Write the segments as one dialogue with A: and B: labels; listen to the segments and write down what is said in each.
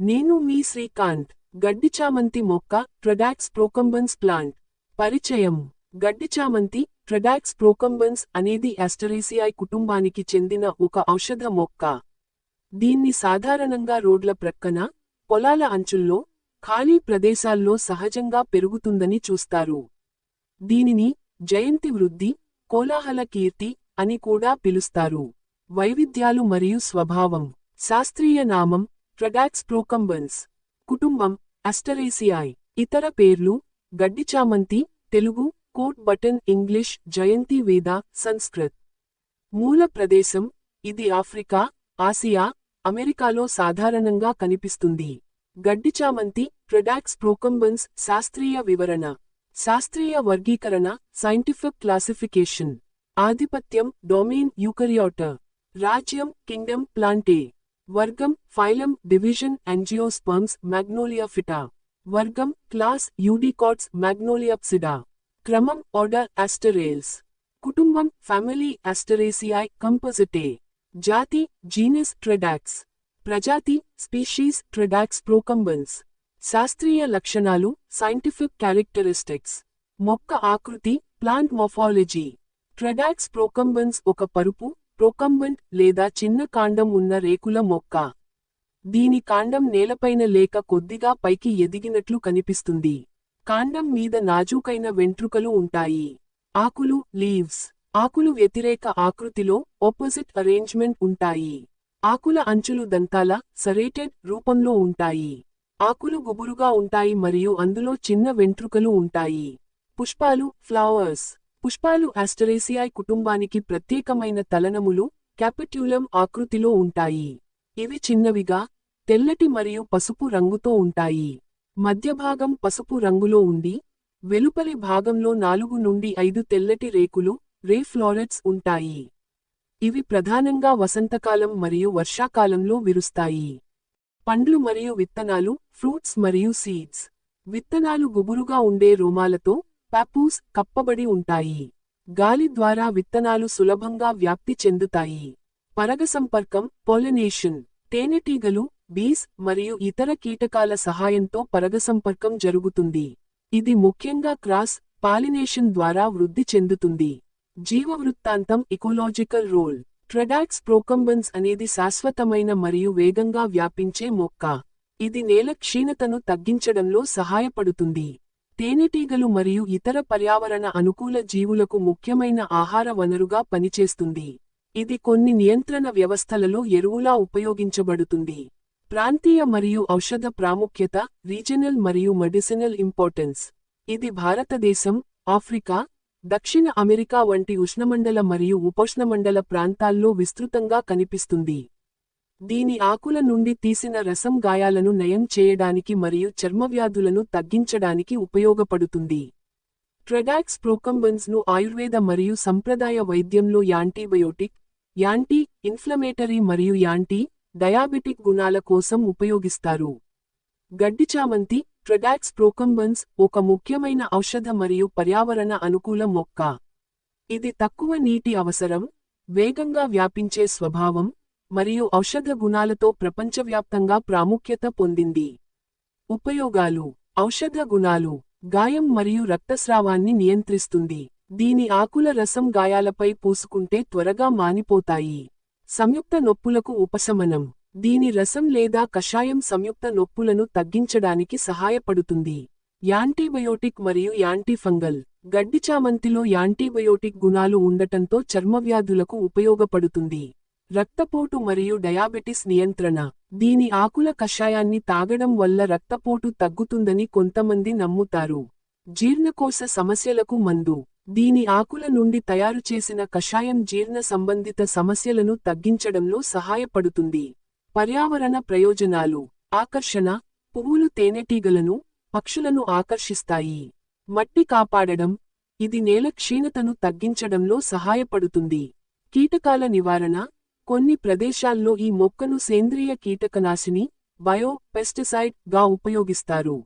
A: నేను మీ శ్రీకాంత్ గడ్డి చామంతి మొక్క ట్రడాక్స్ ప్రోకంబన్స్ ప్లాంట్. పరిచయం. గడ్డి చామంతి ట్రడాక్స్ ప్రోకంబన్స్ అనేది ఆస్టరేసియాయి కుటుంబానికి చెందిన ఒక ఔషధ మొక్క. దీన్ని సాధారణంగా రోడ్ల ప్రక్కన పొలాల అంచుల్లో ఖాళీ ప్రదేశాల్లో సహజంగా పెరుగుతుందని చూస్తారు. దీనిని జయంతి వృద్ధి కోలాహల కీర్తి అని కూడా పిలుస్తారు. వైవిధ్యాలు మరియు స్వభావం. శాస్త్రీయ నామం ట్రడాక్స్ ప్రోకంబన్స్ కుటుంబం అస్టరేసియాయ్ ఇతర పేర్లు గడ్డి చామంతి తెలుగు కోట్ బటన్ ఇంగ్లీష్ జయంతి వేద సంస్కృత్. మూల ప్రదేశం ఇది ఆఫ్రికా ఆసియా అమెరికాలో సాధారణంగా కనిపిస్తుంది. గడ్డి చామంతి ట్రడాక్స్ ప్రోకంబన్స్ శాస్త్రీయ వివరణ. శాస్త్రీయ వర్గీకరణ సైంటిఫిక్ క్లాసిఫికేషన్ ఆధిపత్యం డొమైన్ యూకరియోట. రాజ్యం కింగ్డమ్ ప్లాంటే. వర్గం ఫైలం డివిజన్ యాంజియోస్పర్మ్స్ మ్యాగ్నోలియా ఫిటా. వర్గం క్లాస్ యూడికాట్స్ మ్యాగ్నోలియాప్సిడా క్రమం ఆర్డర్ ఆస్టరేల్స్. కుటుంబం ఫ్యామిలీ ఆస్టరేసియాయ్ కంపోజిటే. జాతి జీనస్ ట్రెడాక్స్. ప్రజాతి స్పీషీస్ ట్రెడాక్స్ ప్రోకంబన్స్ శాస్త్రీయ లక్షణాలు సైంటిఫిక్ క్యారెక్టరిస్టిక్స్. మొక్క ఆకృతి ప్లాంట్ మొఫాలజీ ట్రెడాక్స్ ప్రోకంబన్స్ ఒక పరుపు ప్రోకంబంట్ లేదా చిన్న కాండం ఉన్న రేకుల మొక్క. దీని కాండం నేలపైన లేక కొద్దిగా పైకి ఎదిగినట్లు కనిపిస్తుంది. కాండం మీద నాజూకైన వెంట్రుకలు ఉంటాయి. ఆకులు లీవ్స్. ఆకులు వ్యతిరేక ఆకృతిలో ఆపోజిట్ అరేంజ్మెంట్ ఉంటాయి. ఆకుల అంచులు దంతాల సరేటెడ్ రూపంలో ఉంటాయి. ఆకులు గుబురుగా ఉంటాయి మరియు అందులో చిన్న వెంట్రుకలు ఉంటాయి. పుష్పాలు ఫ్లవర్స్ పుష్పాలు ఆస్టరేసియాయ్ కుటుంబానికి ప్రత్యేకమైన తలనములు క్యాపిట్యులం ఆకృతిలో ఉంటాయి. ఇవి చిన్నవిగా తెల్లటి మరియు పసుపు రంగుతో ఉంటాయి. మధ్యభాగం పసుపు రంగులో ఉండి వెలుపలి భాగంలో నాలుగు నుండి ఐదు తెల్లటి రేకులు రే ఫ్లోరెట్స్ ఉంటాయి. ఇవి ప్రధానంగా వసంతకాలం మరియు వర్షాకాలంలో విరుస్తాయి. పండ్లు మరియు విత్తనాలు ఫ్రూట్స్ మరియు సీడ్స్. విత్తనాలు గుబురుగా ఉండే రోమాలతో పాపూస్ కప్పబడి ఉంటాయి. గాలి ద్వారా విత్తనాలు సులభంగా వ్యాప్తి చెందుతాయి. పరగసంపర్కం పొలినేషన్ తేనెటీగలు బీస్ మరియు ఇతర కీటకాల సహాయంతో పరగసంపర్కం జరుగుతుంది. ఇది ముఖ్యంగా క్రాస్ పాలినేషన్ ద్వారా వృద్ధి చెందుతుంది. జీవవృత్తాంతం ఇకోలాజికల్ రోల్ ట్రెడాక్స్ ప్రోకంబన్స్ అనేది శాశ్వతమైన మరియు వేగంగా వ్యాపించే మొక్క. ఇది నేల క్షీణతను తగ్గించడంలో సహాయపడుతుంది. తేనెటీగలు మరియు ఇతర పర్యావరణ అనుకూల జీవులకు ముఖ్యమైన ఆహార వనరుగా పనిచేస్తుంది. ఇది కొన్ని నియంత్రణ వ్యవస్థలలో ఎరువులా ఉపయోగించబడుతుంది. ప్రాంతీయ మరియు ఔషధ ప్రాముఖ్యత రీజనల్ మరియు మెడిసినల్ ఇంపార్టెన్స్. ఇది భారతదేశం ఆఫ్రికా దక్షిణ అమెరికా వంటి ఉష్ణమండల మరియు ఉపోష్ణమండల ప్రాంతాల్లో విస్తృతంగా కనిపిస్తుంది. దీని ఆకుల నుండి తీసిన రసం గాయాలను నయం చేయడానికి మరియు చర్మవ్యాధులను తగ్గించడానికి ఉపయోగపడుతుంది. ట్రెడాక్స్ ప్రోకంబన్స్ను ఆయుర్వేద మరియు సంప్రదాయ వైద్యంలో యాంటీబయోటిక్ యాంటీ ఇన్ఫ్లమేటరీ మరియు యాంటీ డయాబెటిక్ గుణాల కోసం ఉపయోగిస్తారు. గడ్డిచామంతి ట్రెడాక్స్ ప్రోకంబన్స్ ఒక ముఖ్యమైన ఔషధ మరియు పర్యావరణ అనుకూల మొక్క. ఇది తక్కువ నీటి అవసరం వేగంగా వ్యాపించే స్వభావం మరియు ఔషధ గుణాలతో ప్రపంచవ్యాప్తంగా ప్రాముఖ్యత పొందింది. ఉపయోగాలు. ఔషధ గుణాలు. గాయం మరియు రక్తస్రావాన్ని నియంత్రిస్తుంది. దీని ఆకుల రసం గాయాలపై పూసుకుంటే త్వరగా మానిపోతాయి. సంయుక్త నొప్పులకు ఉపశమనం. దీని రసం లేదా కషాయం సంయుక్త నొప్పులను తగ్గించడానికి సహాయపడుతుంది. యాంటీబయోటిక్ మరియు యాంటీఫంగల్. గడ్డిచామంతిలో యాంటీబయోటిక్ గుణాలు ఉండటంతో చర్మవ్యాధులకు ఉపయోగపడుతుంది. రక్తపోటు మరియు డయాబెటిస్ నియంత్రణ. దీని ఆకుల కషాయాన్ని తాగడం వల్ల రక్తపోటు తగ్గుతుందని కొంతమంది నమ్ముతారు. జీర్ణకోశ సమస్యలకు మందు. దీని ఆకుల నుండి తయారు చేసిన కషాయం జీర్ణ సంబంధిత సమస్యలను తగ్గించడంలో సహాయపడుతుంది. పర్యావరణ ప్రయోజనాలు. ఆకర్షణ. పువ్వులు తేనెటీగలను పక్షులను ఆకర్షిస్తాయి. మట్టి కాపాడడం. ఇది నేల క్షీణతను తగ్గించడంలో సహాయపడుతుంది. కీటకాల నివారణ. కొన్ని ప్రదేశాల్లో ఈ మొక్కను సేంద్రియ కీటకనాశిని బయో పెస్టిసైడ్గా ఉపయోగిస్తారు.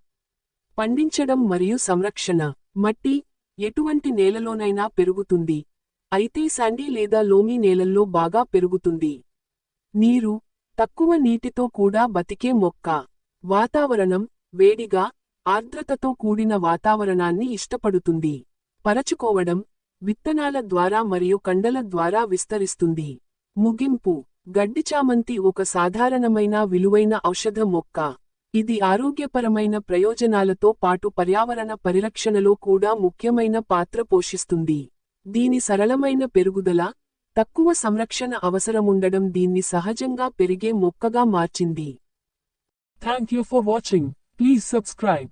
A: పండించడం మరియు సంరక్షణ. మట్టి ఎటువంటి నేలలోనైనా పెరుగుతుంది. అయితే శాండీ లేదా లోమీ నేలల్లో బాగా పెరుగుతుంది. నీరు తక్కువ నీటితో కూడా బతికే మొక్క. వాతావరణం వేడిగా ఆర్ద్రతతో కూడిన వాతావరణాన్ని ఇష్టపడుతుంది. పరచుకోవడం విత్తనాల ద్వారా మరియు కండల ద్వారా విస్తరిస్తుంది. ముగింపు. గడ్డిచామంతి ఒక సాధారణమైన విలువైన ఔషధ మొక్క. ఇది ఆరోగ్యపరమైన ప్రయోజనాలతో పాటు పర్యావరణ పరిరక్షణలో కూడా ముఖ్యమైన పాత్ర పోషిస్తుంది. దీని సరళమైన పెరుగుదల తక్కువ సంరక్షణ అవసరముండడం దీన్ని సహజంగా పెరిగే మొక్కగా మార్చింది.
B: Thank you for watching please subscribe